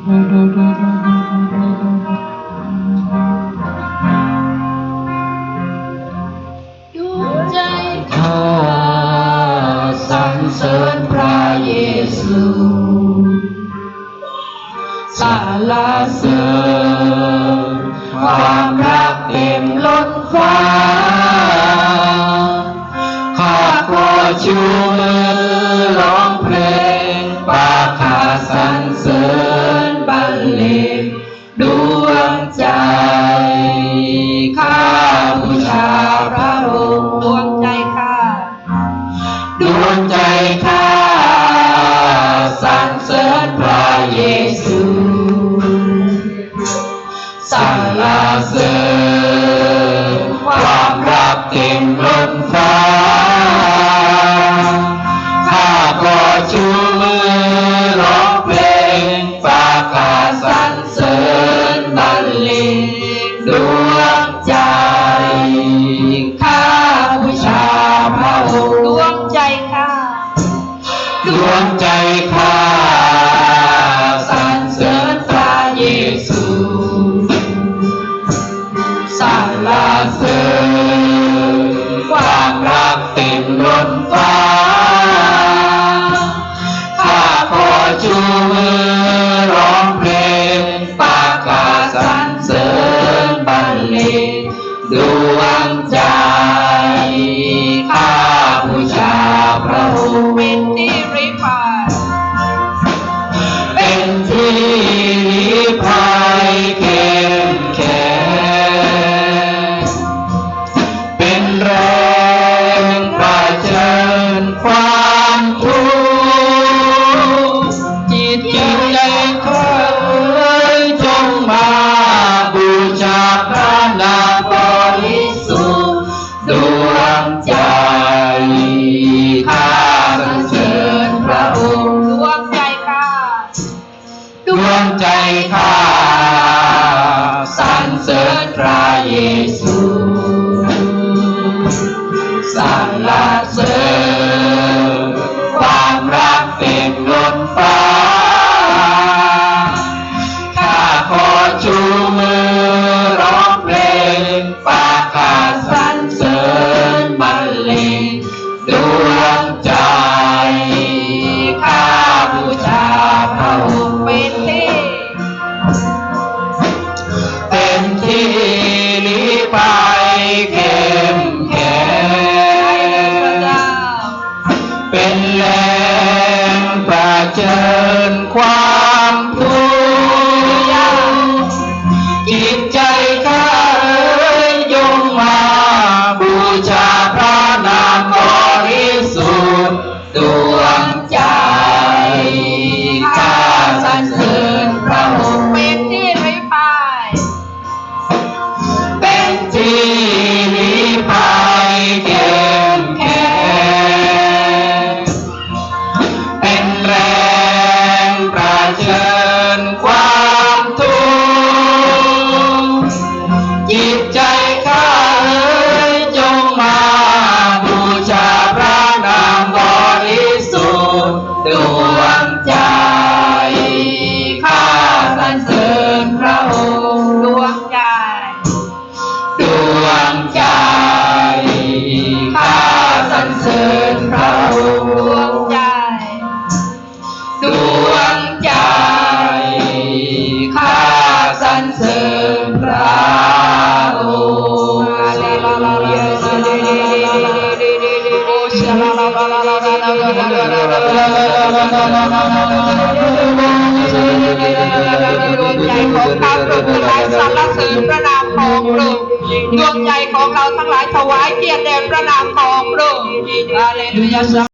ดวงใจข้าสรรเสริญพระเยซูสาลาเสริญความรักเต็มล้นฟ้า ข้าขอชูมือร้อ วงใจข้าบูชาพระองค์ดวงใจข้าดวงใจข้า พระองค์เป็นที่ริพายเป็นที่ริพายเข้มแข็งเป็นแรงประเจนความทุก ใจข้าสรรเสริญพระเยซูสรรเสริญความรักเต็มล้นฟ้าข้าขอชูมือร้องเพลงปากข้าสรรเสริญบรรเลงดวง ชิญความทุกข์จิตใจข้าเอ้ยยงมาบูชาพระนามบริสุทธิ์ดวงใจข้าสรรเสริญพระองค์เป็นที่ริพายเป็นที่ วงใจของข้าทั้งหลายสรรเสริญพระนามของพระองค์ดวงใจของเราทั้งหลายถวายเกียรติแด่พระนามของพระองค์อาเลลูยา